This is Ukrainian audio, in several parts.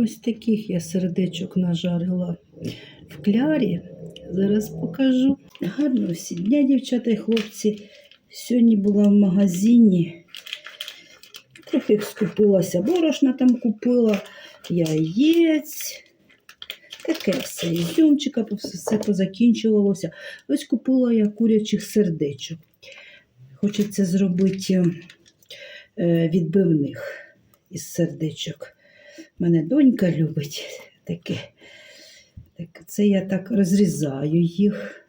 Ось таких я сердечок нажарила в клярі. Зараз покажу. Гарно всі дня, дівчата і хлопці. Сьогодні була в магазині. Трохи скупилася, борошна там купила, яєць. Таке все. Ізюмчика, все, позакінчувалося. Ось купила я курячих сердечок. Хочеться зробити е, відбивних із сердечок. Мене донька любить таке. Так, це я так розрізаю їх.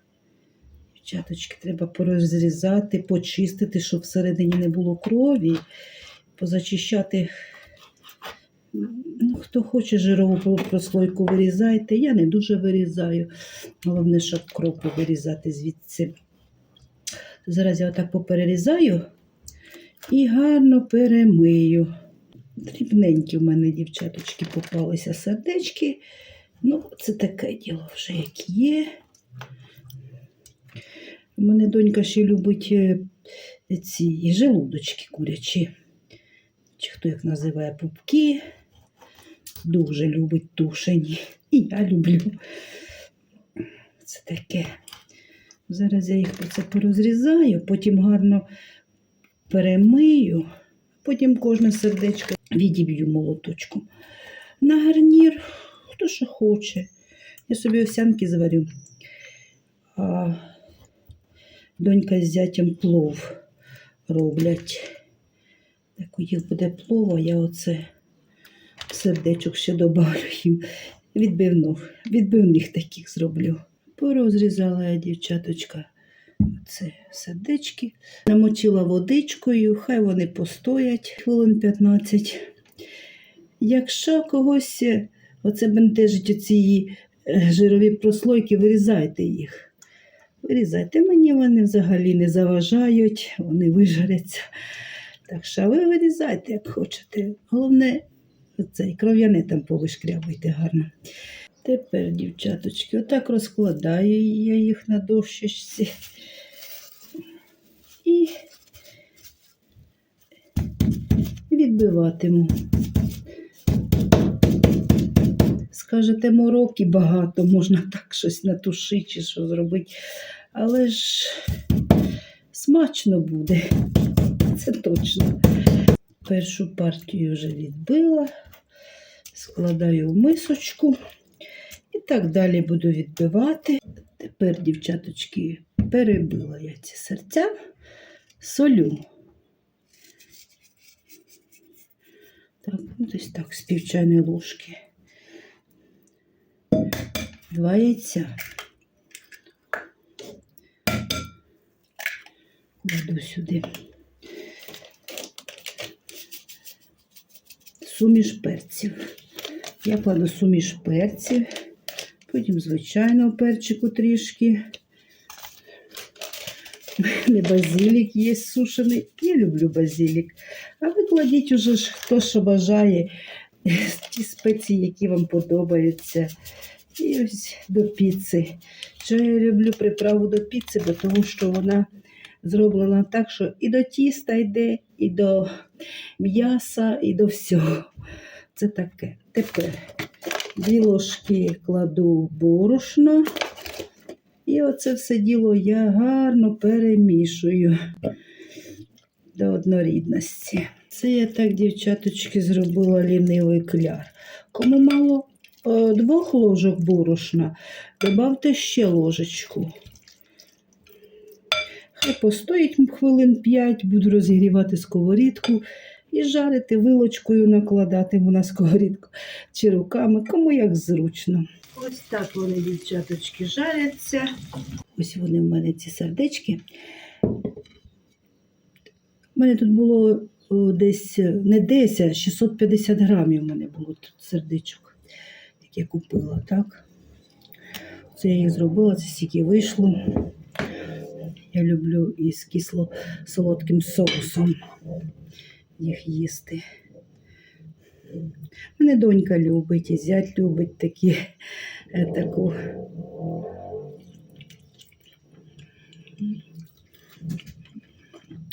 Дівчаточки, треба порозрізати, почистити, щоб всередині не було крові, позачищати. Ну, хто хоче жирову прослойку вирізайте. Я не дуже вирізаю. Головне, щоб кров вирізати звідси. Зараз я отак поперерізаю і гарно перемию. Дрібненькі в мене, дівчаточки, попалися сердечки. Ну, це таке діло вже як є. У мене донька ще любить е, ці желудочки курячі. Чи хто їх називає пупки. Дуже любить тушені. І я люблю. Це таке. Зараз я їх це порозрізаю, потім гарно перемию, потім кожне сердечко відіб'ю молоточком. На гарнір, хто що хоче. Я собі овсянки зварю. А донька з зятям плов роблять. Так у їх буде плов, а я оце сердечок ще добавлю їм. Відбивних, відбивних таких зроблю. Порозрізала я, дівчаточка, оце сердечки. Намочила водичкою, хай вони постоять хвилин 15. Якщо когось е, оце бентежить оці е, жирові прослойки, вирізайте їх. Вирізайте. Мені вони взагалі не заважають, вони вижаряться. Так що ви вирізайте, як хочете. Головне, цей кров'яне там повишкрябуйте гарно. Тепер, дівчаточки, отак розкладаю я їх на дощечці. Відбиватиму. Скажете, мороки багато, можна так щось натушити чи що зробити. Але ж смачно буде, це точно. Першу партію вже відбила, складаю в мисочку. І так далі буду відбивати. Тепер, дівчаточки, перебила я ці серця, солю. Так, ну, десь так, з пів чайної ложки. Два яйця. Кладу сюди. Суміш перців. Я кладу суміш перців, потім звичайного перчику трішки. У мене базилік є сушений. Я люблю базилік. А ви кладіть уже ж хто що бажає, ті спеції, які вам подобаються. І ось до піци. Що я люблю приправу до піци, бо тому що вона зроблена так, що і до тіста йде, і до м'яса, і до всього. Це таке. Тепер дві ложки кладу в борошно. І оце все діло я гарно перемішую до однорідності. Це я так, дівчаточки, зробила лінивий кляр. Кому мало е, двох ложок борошна, додавте ще ложечку. Хай постоїть хвилин 5, буду розігрівати сковорідку і жарити вилочкою, накладатиму на сковорідку чи руками, кому як зручно. Ось так вони, дівчаточки, жаряться. Ось вони в мене ці сердечки. У мене тут було десь не 10, а 650 грамів у мене було тут сердечок, яке купила, так? Це я їх зробила, це стільки вийшло. Я люблю із кисло-солодким соусом їх їсти. Мене донька любить, і зять любить такі, е, таку.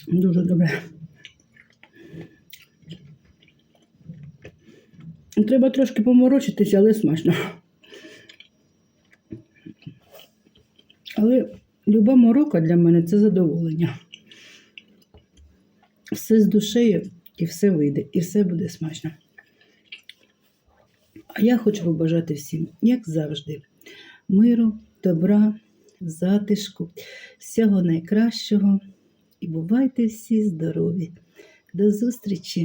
Дуже добре. Треба трошки поморочитися, але смачно. Але люба морока для мене це задоволення. Все з душею і все вийде, і все буде смачно. А я хочу побажати всім, як завжди, миру, добра, затишку, всього найкращого. І бувайте всі здорові. До зустрічі!